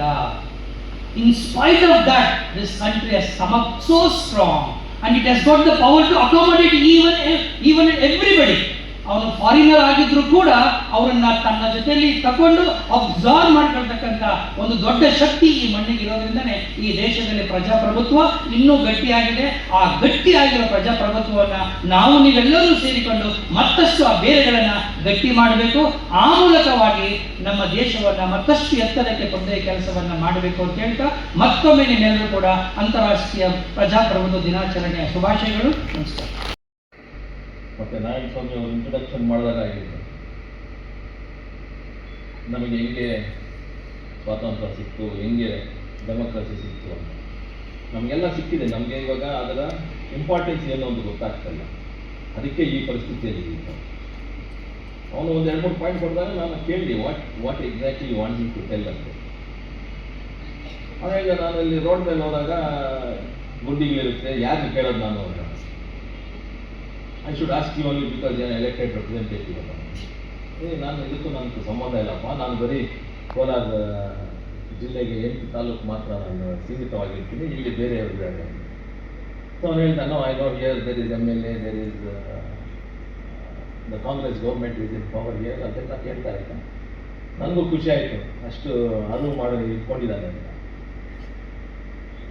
In spite of that this country up so strong and it has got the power to accommodate even, even everybody. ಅವನು ಫಾರಿನರ್ ಆಗಿದ್ರು ಕೂಡ ಅವರನ್ನ ತನ್ನ ಜೊತೆಯಲ್ಲಿ ತಕೊಂಡು ಅಬ್ಸರ್ವ್ ಮಾಡ್ಕೊಳ್ತಕ್ಕಂಥ ಒಂದು ದೊಡ್ಡ ಶಕ್ತಿ ಈ ಮಣ್ಣಿಗೆ ಇರೋದ್ರಿಂದನೇ ಈ ದೇಶದಲ್ಲಿ ಪ್ರಜಾಪ್ರಭುತ್ವ ಇನ್ನೂ ಗಟ್ಟಿಯಾಗಿದೆ. ಆ ಗಟ್ಟಿಯಾಗಿರೋ ಪ್ರಜಾಪ್ರಭುತ್ವವನ್ನ ನಾವು ನೀವೆಲ್ಲರೂ ಸೇರಿಕೊಂಡು ಮತ್ತಷ್ಟು ಆ ಬೇರೆಗಳನ್ನ ಗಟ್ಟಿ ಮಾಡಬೇಕು. ಆ ಮೂಲಕವಾಗಿ ನಮ್ಮ ದೇಶವನ್ನ ಮತ್ತಷ್ಟು ಎತ್ತರಕ್ಕೆ ಕೊಂಡೊಯ್ಯ ಕೆಲಸವನ್ನ ಮಾಡಬೇಕು ಅಂತ ಹೇಳ್ತಾ ಮತ್ತೊಮ್ಮೆ ನಿನ್ನೆಲ್ಲರೂ ಕೂಡ ಅಂತಾರಾಷ್ಟ್ರೀಯ ಪ್ರಜಾಪ್ರಭುತ್ವ ದಿನಾಚರಣೆಯ ಶುಭಾಶಯಗಳು. ನಮಸ್ಕಾರ. ಮತ್ತೆ ನಾರಾಯಣ ಸ್ವಾಮಿ ಅವರು ಇಂಟ್ರೊಡಕ್ಷನ್ ಮಾಡಿದಾಗ ಆಗಿದೆ. ನಮಗೆ ಹೆಂಗೆ ಸ್ವಾತಂತ್ರ್ಯ ಸಿಕ್ತು, ಹೆಂಗೆ ಡೆಮೋಕ್ರಸಿ ಸಿಕ್ತು ಅಂತ. ನಮಗೆಲ್ಲ ಸಿಕ್ಕಿದೆ. ನಮಗೆ ಇವಾಗ ಅದರ ಇಂಪಾರ್ಟೆನ್ಸ್ ಏನೋ ಒಂದು ಗೊತ್ತಾಗ್ತಲ್ಲ ಅದಕ್ಕೆ ಈ ಪರಿಸ್ಥಿತಿಯಲ್ಲಿ ಇತ್ತು ಅವನು ಒಂದು ಎರಡು ಮೂರು ಪಾಯಿಂಟ್ ಕೊಡಿದಾಗ ನಾನು ಕೇಳಿದೆ what what exactly wanting to tell ಅಂತ. ಆವಾಗ ನಾನು ಇಲ್ಲಿ ರೋಡ್ ಮೇಲೆ ಹೋದಾಗ ಗುಡ್ಡಿಗಳಿರುತ್ತೆ ಯಾರು ಕೇಳೋದು ನಾನು ಅಂತ I should ask you only because ಏನು ಎಲೆಕ್ಟೆಡ್ ರೆಪ್ರೆಸೆಂಟೇಟಿವ್ ಅಂತ ಏ, ನಾನು ಇದಕ್ಕೂ ನನಗೆ ಸಂಬಂಧ ಇಲ್ಲಪ್ಪ. ನಾನು ಬರೀ ಕೋಲಾರ ಜಿಲ್ಲೆಗೆ ಎಂಟು ತಾಲೂಕು ಮಾತ್ರ ನಾನು ಸೀಮಿತವಾಗಿರ್ತೀನಿ. ಇಲ್ಲಿ ಬೇರೆಯವರು ಬೇಡ ಸೊ ಅವ್ನು ಹೇಳ್ತಾನೋ I know here there is M L A there is the Congress government is in power here ಅದೆಲ್ಲ ಹೇಳ್ತಾ ಇರ್ತಾನೆ ನನಗೂ ಖುಷಿ ಆಯಿತು. ಅಷ್ಟು ಅರಿವು ಮಾಡಿ ಇಟ್ಕೊಂಡಿದ್ದಾನೆ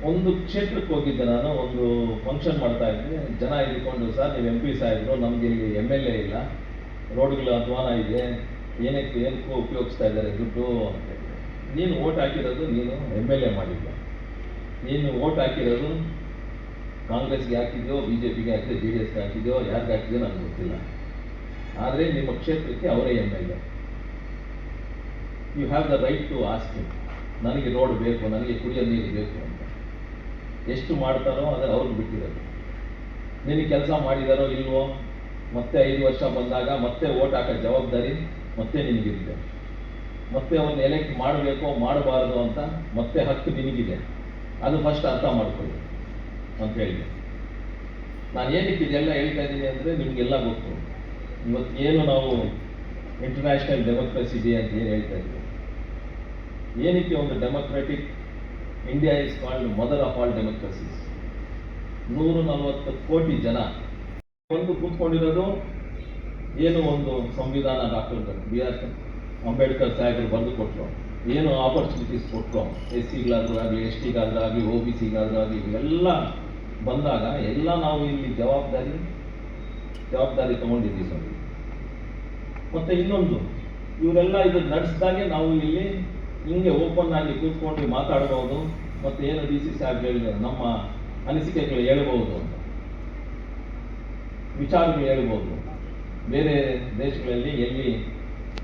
ಒಂದು ಕ್ಷೇತ್ರಕ್ಕೆ ಹೋಗಿದ್ದೆ ನಾನು, ಒಂದು ಫಂಕ್ಷನ್ ಮಾಡ್ತಾ ಇದ್ದೆ. ಜನ ಇದ್ಕೊಂಡು, ಸರ್, ನೀವು ಎಂ ಪಿ ಸಾಹೇಬರು, ನಮ್ಗೆ ಇಲ್ಲಿ ಎಂ ಎಲ್ ಎ ಇಲ್ಲ. ರೋಡ್ಗಳು ಅಧ್ವಾನ ಇದೆ. ಏನಕ್ಕೆ, ಏನಕ್ಕೂ ಉಪಯೋಗಿಸ್ತಾ ಇದ್ದಾರೆ ದುಡ್ಡು ಅಂತ ನೀನು ಓಟ್ ಹಾಕಿರೋದು ನೀನು ಎಂ ಎಲ್ ಎ ಮಾಡಿಲ್ಲ ನೀನು ಓಟ್ ಹಾಕಿರೋದು ಕಾಂಗ್ರೆಸ್ಗೆ ಹಾಕಿದ್ಯೋ ಬಿ ಜೆ ಪಿಗೆ ಹಾಕಿದ್ಯೋ ಜೆ ಡಿ ಎಸ್ಗೆ ಹಾಕಿದ್ಯೋ, ಯಾರಿಗೆ ಹಾಕಿದ್ಯೋ ನನಗೆ ಗೊತ್ತಿಲ್ಲ. ಆದರೆ ನಿಮ್ಮ ಕ್ಷೇತ್ರಕ್ಕೆ ಅವರೇ M L A you have the right to ask ನನಗೆ ರೋಡ್ ಬೇಕು, ನನಗೆ ಕುಡಿಯೋ ನೀರು ಬೇಕು. ಎಷ್ಟು ಮಾಡ್ತಾರೋ ಅದರ ಅವ್ರಿಗೆ ಬಿಟ್ಟಿರೋದು. ನಿನಗೆ ಕೆಲಸ ಮಾಡಿದಾರೋ ಇಲ್ವೋ, ಮತ್ತೆ ಐದು ವರ್ಷ ಬಂದಾಗ ಮತ್ತೆ ಓಟ್ ಹಾಕೋ ಜವಾಬ್ದಾರಿ ಮತ್ತೆ ನಿನಗಿದೆ ಮತ್ತೆ ಅವನ್ನ ಎಲೆಕ್ಟ್ ಮಾಡಬೇಕೋ, ಮಾಡಬಾರ್ದು ಅಂತ ಮತ್ತೆ ಹಕ್ಕು ನಿನಗಿದೆ. ಅದು ಫಸ್ಟ್ ಅರ್ಥ ಮಾಡ್ಕೊಳ್ಳಿ ಅಂತ ಹೇಳಿದೆ. ನಾನು ಏನಕ್ಕೆ ಇದೆಲ್ಲ ಹೇಳ್ತಾ ಇದ್ದೀನಿ ಅಂದರೆ ನಿಮಗೆಲ್ಲ ಗೊತ್ತು. ಇವತ್ತು ಏನು ನಾವು ಇಂಟರ್ನ್ಯಾಷನಲ್ ಡೆಮೋಕ್ರಸಿ ಡೇ ಅಂತ ಏನು ಹೇಳ್ತಾ ಇದ್ದೀವಿ? ಏನಕ್ಕೆ ಒಂದು democratic India is called mother of all democracies ನೂರ ನಲವತ್ತು ಕೋಟಿ ಜನ ಒಂದು ಕೂತ್ಕೊಂಡಿರೋದು ಏನು ಒಂದು ಸಂವಿಧಾನ ಡಾಕ್ಟರ್ ಬಿ ಆರ್ ಅಂಬೇಡ್ಕರ್ ಸಾಹೇಬರು ಬಂದು ಕೊಟ್ಟರು ಏನು ಆಪರ್ಚುನಿಟೀಸ್ ಕೊಟ್ಟರು ಎಸ್ ಸಿಗಳಾದ್ರೂ ಆಗಲಿ ಎಸ್ ಟಿಗಾದ್ರೂ ಆಗಲಿ ಒ ಬಿ ಸಿಗಾದ್ರೂ ಆಗಲಿ, ಇವೆಲ್ಲ ಬಂದಾಗ ಎಲ್ಲ ನಾವು ಇಲ್ಲಿ ಜವಾಬ್ದಾರಿ ಜವಾಬ್ದಾರಿ ತಗೊಂಡಿದ್ದೀವಿ ಸರ್ ಮತ್ತು ಇನ್ನೊಂದು, ಇವರೆಲ್ಲ ಇದು ನಡೆಸಿದಾಗೆ ನಾವು ಇಲ್ಲಿ ಹಿಂಗೆ ಓಪನ್ ಆಗಿ ಕೂತ್ಕೊಂಡು ಮಾತಾಡ್ಬೋದು ಮತ್ತೆ ಏನು ಡಿ ಸಿ ಸಾಹೇಬ್ ಹೇಳಿದ್ರು, ನಮ್ಮ ಅನಿಸಿಕೆಗಳು ಹೇಳ್ಬೋದು ಅಂತ. ವಿಚಾರಗಳು ಹೇಳ್ಬೋದು ಬೇರೆ ದೇಶಗಳಲ್ಲಿ ಎಲ್ಲಿ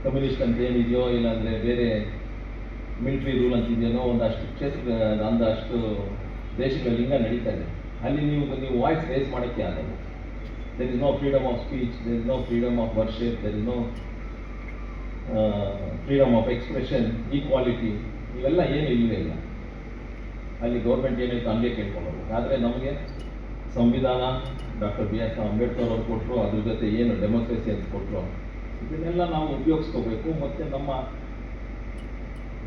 ಕಮ್ಯುನಿಸ್ಟ್ ಅಂತ ಏನಿದೆಯೋ ಇಲ್ಲಾಂದ್ರೆ ಬೇರೆ ಮಿಲಿಟರಿ ರೂಲ್ ಅಂತ ಇದೆಯೋ ಒಂದಷ್ಟು ಕ್ಷೇತ್ರ, ಒಂದಷ್ಟು ದೇಶಗಳಲ್ಲಿ ಹಿಂಗ ನಡೀತಾ ಇದೆ. ಅಲ್ಲಿ ನೀವು ನೀವು ವಾಯ್ಸ್ ರೇಸ್ ಮಾಡೋಕ್ಕೆ ಆಗಲ್ಲ there is no freedom of speech there is no freedom of worship there is no freedom of expression equality ಇವೆಲ್ಲ ಏನು ಇಲ್ಲವೇ ಇಲ್ಲ. ಅಲ್ಲಿ ಗೌರ್ಮೆಂಟ್ ಏನಿತ್ತು ಹಂಗೆ ಕೇಳ್ಕೊಳ್ಳೋದು. ಆದರೆ ನಮಗೆ ಸಂವಿಧಾನ, ಡಾಕ್ಟರ್ ಬಿ ಎಸ್ ಅಂಬೇಡ್ಕರ್ ಅವ್ರು ಕೊಟ್ಟರು ಅದ್ರ ಜೊತೆ ಏನು ಡೆಮೋಕ್ರೆಸಿ ಅಂತ ಕೊಟ್ಟರು ಇದನ್ನೆಲ್ಲ ನಾವು ಉಪಯೋಗಿಸ್ಕೋಬೇಕು. ಮತ್ತು ನಮ್ಮ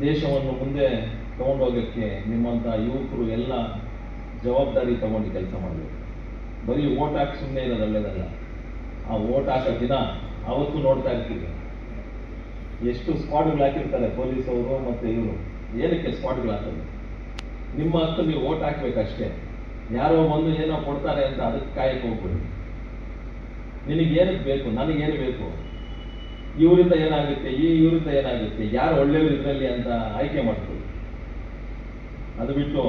ದೇಶವನ್ನು ಮುಂದೆ ತೊಗೊಂಡೋಗೋಕ್ಕೆ ನಿಮ್ಮಂಥ ಯುವಕರು ಎಲ್ಲ ಜವಾಬ್ದಾರಿ ತಗೊಂಡು ಕೆಲಸ ಮಾಡಬೇಕು. ಬರೀ ಓಟ್ ಹಾಕಿ ಸುಮ್ಮನೆ ಇರೋದು ಆ ಓಟ್ ಹಾಕೋ ದಿನ ಅವತ್ತು ನೋಡ್ತಾ ಇರ್ತೀವಿ. ಎಷ್ಟು ಸ್ಕ್ವಾಡ್ಗಳು ಹಾಕಿರ್ತಾರೆ ಪೊಲೀಸ್ ಅವರು ಮತ್ತು ಇವರು? ಏನಕ್ಕೆ ಸ್ಕ್ವಾಡ್ಗಳು ಹಾಕೋದು? ನಿಮ್ಮ ಹತ್ತು ನೀವು ಓಟ್ ಹಾಕ್ಬೇಕಷ್ಟೇ. ಯಾರೋ ಬಂದು ಏನೋ ಕೊಡ್ತಾರೆ ಅಂತ ಅದಕ್ಕೆ ಕಾಯಕ್ಕೆ ಹೋಗ್ಬಿಡಿ. ನಿನಗೆ ಏನಕ್ಕೆ ಬೇಕು? ನನಗೇನು ಬೇಕು? ಇವರಿಂದ ಏನಾಗುತ್ತೆ? ಈ ಇವರಿಂದ ಏನಾಗುತ್ತೆ? ಯಾರು ಒಳ್ಳೆಯವರು ಇದರಲ್ಲಿ ಅಂತ ಆಯ್ಕೆ ಮಾಡ್ಕೊಳ್ಳಿ ಅದು ಬಿಟ್ಟು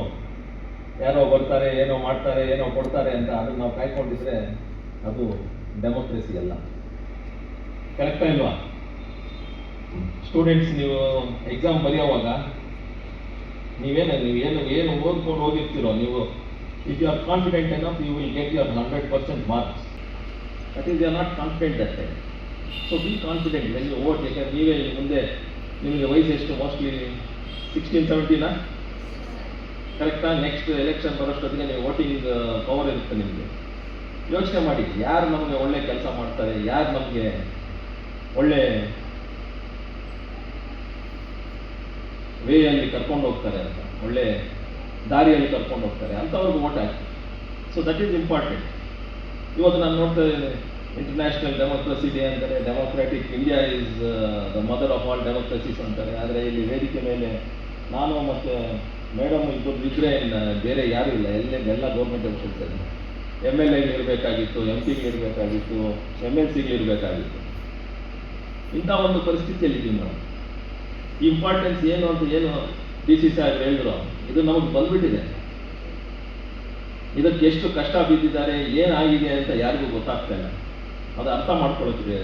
ಯಾರೋ ಬರ್ತಾರೆ, ಏನೋ ಮಾಡ್ತಾರೆ, ಏನೋ ಕೊಡ್ತಾರೆ ಅಂತ ಅದನ್ನ ನಾವು ಕಾಯ್ಕೊಂಡಿದ್ರೆ ಅದು ಡೆಮೋಕ್ರೆಸಿ ಅಲ್ಲ. ಕರೆಕ್ಟಾ ಇಲ್ವಾ? ಸ್ಟೂಡೆಂಟ್ಸ್ ನೀವು ಎಕ್ಸಾಮ್ ಬರೆಯೋವಾಗ ನೀವೇನು ನೀವು ಏನು ಏನು ಓದ್ಕೊಂಡು ಓದಿರ್ತೀರೋ, ನೀವು if you are confident enough you will get your hundred percent marks that is you are not confident ಅಷ್ಟೇ so be confident you vote ಯಾಕಂದ್ರೆ ನೀವೇ ಮುಂದೆ ನಿಮಗೆ ವಯಸ್ಸು ಎಷ್ಟು? ಮೋಸ್ಟ್ಲಿ ಸಿಕ್ಸ್ಟೀನ್ ಸೆವೆಂಟೀನಾ ಕರೆಕ್ಟಾ ನೆಕ್ಸ್ಟ್ ಎಲೆಕ್ಷನ್ ಬರೋಷ್ಟೊತ್ತಿಗೆ ನೀವು ವೋಟಿಂಗ್ ಪವರ್ ಇರುತ್ತೆ ನಿಮಗೆ. ಯೋಚನೆ ಮಾಡಿ. ಯಾರು ನಮಗೆ ಒಳ್ಳೆ ಕೆಲಸ ಮಾಡ್ತಾರೆ? ಯಾರು ನಮಗೆ ಒಳ್ಳೆ ವೇಯಲ್ಲಿ ಕರ್ಕೊಂಡು ಹೋಗ್ತಾರೆ ಅಂತ. ಒಳ್ಳೆ ದಾರಿಯಲ್ಲಿ ಕರ್ಕೊಂಡು ಹೋಗ್ತಾರೆ ಅಂಥವ್ರಿಗೆ ಓಟ್ ಹಾಕಿ. ಸೊ ದಟ್ ಈಸ್ ಇಂಪಾರ್ಟೆಂಟ್ ಇವತ್ತು ನಾನು ನೋಡ್ತಾ ಇದ್ದೇನೆ ಇಂಟರ್ನ್ಯಾಷನಲ್ ಡೆಮೋಕ್ರಸಿ ಡೇ ಅಂತಾರೆ democratic India is the mother of all democracies ಅಂತಾರೆ. ಆದರೆ ಇಲ್ಲಿ ವೇದಿಕೆ ಮೇಲೆ ನಾನು ಮತ್ತು ಮೇಡಮ್ ಇಬ್ಬರು ಇನ್ನು ಬೇರೆ ಯಾರೂ ಇಲ್ಲ. ಎಲ್ಲೇ ಎಲ್ಲ ಗೌರ್ಮೆಂಟ್ ಆಫೀಸರ್ಸ್ ಎಂ ಎಲ್ ಎಗೆ ಇರಬೇಕಾಗಿತ್ತು ಎಂ ಪಿಗೆ ಇರಬೇಕಾಗಿತ್ತು ಎಂ ಎಲ್ ಸಿಗೆ ಇರಬೇಕಾಗಿತ್ತು. ಇಂಥ ಒಂದು ಪರಿಸ್ಥಿತಿಯಲ್ಲಿದ್ದೀವಿ ನಾವು. ಇಂಪಾರ್ಟೆನ್ಸ್ ಏನು ಅಂತ ಏನು ಡಿ ಸಿ ಸಾಹೇಬ್ ಹೇಳಿದ್ರು. ಇದು ನಮಗೆ ಬಂದ್ಬಿಟ್ಟಿದೆ. ಇದಕ್ಕೆ ಎಷ್ಟು ಕಷ್ಟ ಬಿದ್ದಿದ್ದಾರೆ, ಏನಾಗಿದೆ ಅಂತ ಯಾರಿಗೂ ಗೊತ್ತಾಗ್ತಾ ಇಲ್ಲ. ಅದು ಅರ್ಥ ಮಾಡ್ಕೊಳ್ಳೋಕ್ಕೆ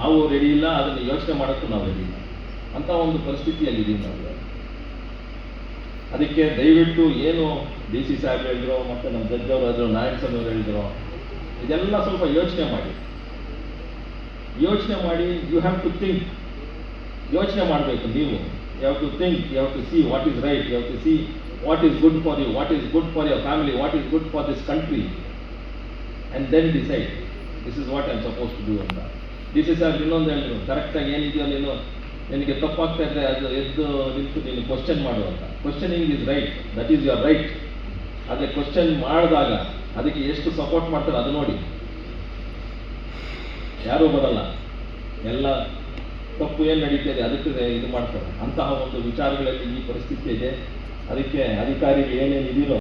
ನಾವು ರೆಡಿ ಇಲ್ಲ, ಅದನ್ನು ಯೋಚನೆ ಮಾಡೋಕ್ಕೂ ನಾವು ರೆಡಿ ಇಲ್ಲ. ಅಂತ ಒಂದು ಪರಿಸ್ಥಿತಿಯಲ್ಲಿದ್ದೀವಿ ನಾವು. ಅದಕ್ಕೆ ದಯವಿಟ್ಟು ಏನು ಡಿ ಸಿ ಸಾಹೇಬ್ ಹೇಳಿದ್ರು, ಮತ್ತು ನಮ್ಮ ಜಜ್ಜವರು ಹೇಳಿದ್ರು, ನಾರಾಯಣ ಸ್ವಾಮಿ ಅವರು ಹೇಳಿದ್ರು, ಇದೆಲ್ಲ ಸ್ವಲ್ಪ ಯೋಚನೆ ಮಾಡಿ. ಯೋಚನೆ ಮಾಡಿ ಯು ಹ್ಯಾವ್ ಟು ಥಿಂಕ್ ಯೋಚನೆ ಮಾಡಬೇಕು ನೀವು. You to think you to see what is right you to see what is good for you what is good for your family what is good for this country and then decide this is what I'm suppose to do ಅಂತ. D C R ಇನ್ನೊಂದು ಹೇಳಿದ್ರು ಕರೆಕ್ಟಾಗಿ ಏನಿದೆಯೋ ನೀನು ನಿನಗೆ ತಪ್ಪಾಗ್ತಾ ಇದ್ರೆ ಅದು ಎದ್ದು ನಿಂತು ನೀನು ಕ್ವಶನ್ ಮಾಡು ಅಂತ. Questioning is right that is your right ಆದರೆ ಕ್ವಶನ್ ಮಾಡಿದಾಗ ಅದಕ್ಕೆ ಎಷ್ಟು ಸಪೋರ್ಟ್ ಮಾಡ್ತಾರೆ ಅದು ನೋಡಿ. ಯಾರೂ ಬರಲ್ಲ. ಎಲ್ಲ ತಪ್ಪು ಏನು ನಡೀತದೆ ಅದಕ್ಕೆ ಇದು ಮಾಡ್ತಾರೆ. ಅಂತಹ ಒಂದು ವಿಚಾರಗಳಲ್ಲಿ ಈ ಪರಿಸ್ಥಿತಿ ಇದೆ. ಅದಕ್ಕೆ ಅಧಿಕಾರಿಗಳು ಏನೇನು ಇದೀರೋ